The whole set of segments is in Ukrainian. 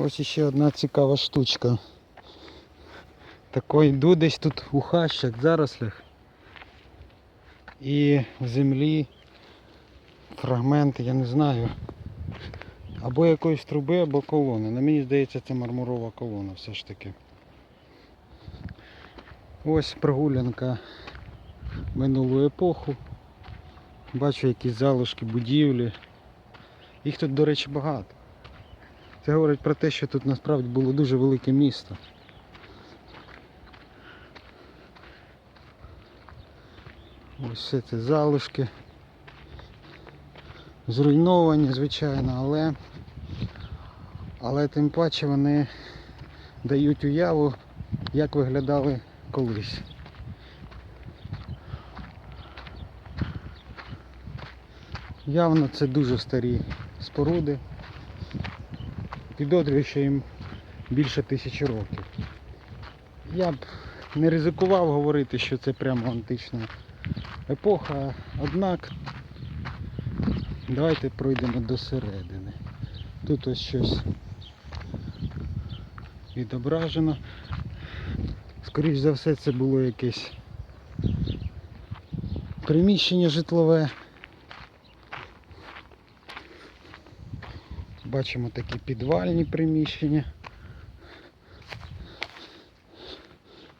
Ось ще одна цікава штучка. Такий йду десь тут у хащах, зарослях. І в землі фрагменти, я не знаю. Або якоїсь труби, або колони. На мені здається, це мармурова колона все ж таки. Ось прогулянка минулу епоху. Бачу якісь залишки будівлі. Їх тут, до речі, багато. Це говорить про те, що тут насправді було дуже велике місто. Ось все це залишки. Зруйновані, звичайно, але, але тим паче вони дають уяву, як виглядали колись. Явно це дуже старі споруди. Підозрюю, що їм більше тисячі років. Я б не ризикував говорити, що це прямо антична епоха, однак давайте пройдемо до середини. Тут ось щось відображено. Скоріш за все це було якесь приміщення житлове. Бачимо такі підвальні приміщення.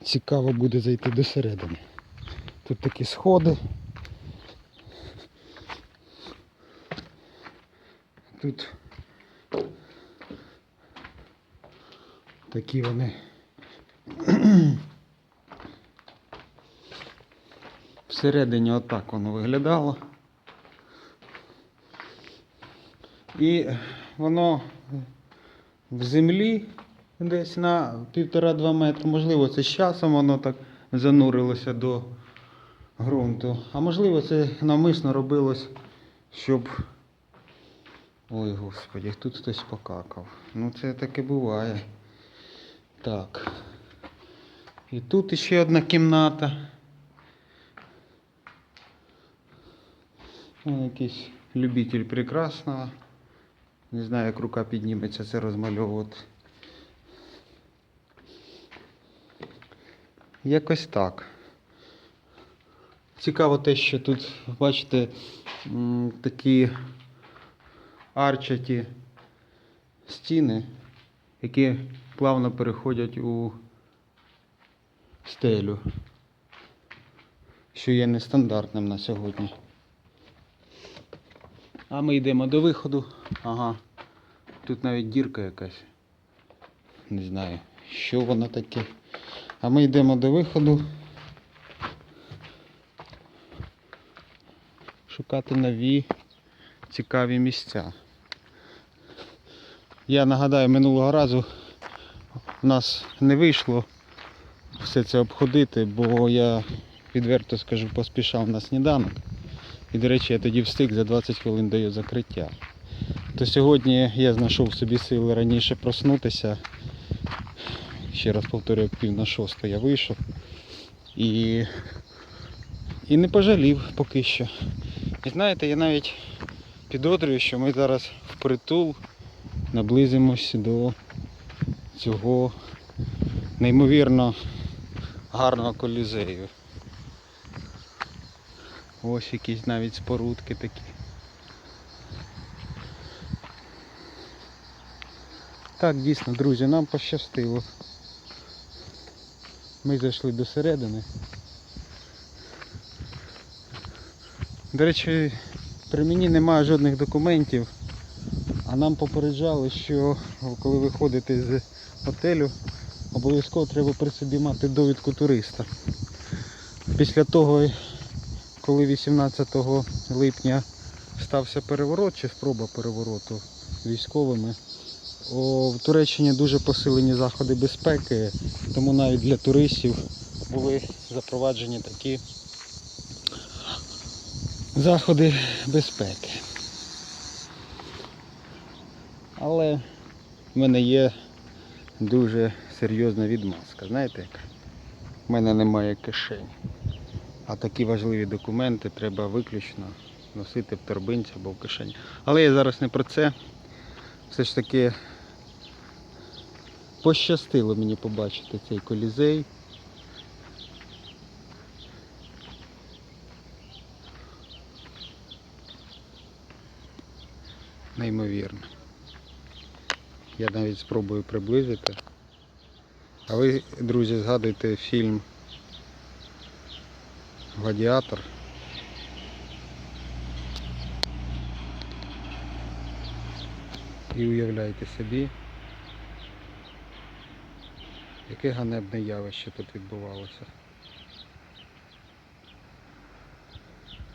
Цікаво буде зайти до середини. Тут такі сходи. Тут такі вони. Всередині отак воно виглядало. І воно в землі десь на півтора-два метри. Можливо, це з часом воно так занурилося до ґрунту. А можливо, це навмисно робилось, щоб. Ой, господі, тут хтось покакав. Ну це таке буває. Так. І тут іще одна кімната. Вон якийсь любитель прекрасного. Не знаю, як рука підніметься це розмальовувати. Якось так. Цікаво те, що тут, бачите, такі арчаті стіни, які плавно переходять у стелю, що є нестандартним на сьогодні. А ми йдемо до виходу. Ага. Тут навіть дірка якась. Не знаю, що воно таке. А ми йдемо до виходу. Шукати нові цікаві місця. Я нагадаю, минулого разу в нас не вийшло все це обходити, бо я відверто скажу, поспішав на сніданок. І, до речі, я тоді встиг за 20 хвилин його закриття. То сьогодні я знайшов собі сили раніше проснутися. Ще раз повторюю, пів на шосту я вийшов. І, і не пожалів поки що. І знаєте, я навіть підозрюю, що ми зараз впритул наблизимось до цього неймовірно гарного колізею. Ось якісь навіть спорудки такі. Так, дійсно, друзі, нам пощастило. Ми зайшли до середини. До речі, при мені немає жодних документів, а нам попереджали, що коли ви ходите з готелю, обов'язково треба при собі мати довідку туриста. Після того, коли 18 липня стався переворот чи спроба перевороту військовими, в Туреччині дуже посилені заходи безпеки, тому навіть для туристів були запроваджені такі заходи безпеки. Але в мене є дуже серйозна відмазка. Знаєте яка? У мене немає кишень. А такі важливі документи треба виключно носити в торбинці або в кишені. Але я зараз не про це. Все ж таки Пощастило мені побачити цей колізей. Неймовірно. Я навіть спробую приблизити. А ви, друзі, згадуйте фільм Гладіатор. І уявляйте собі, яке ганебне явище тут відбувалося.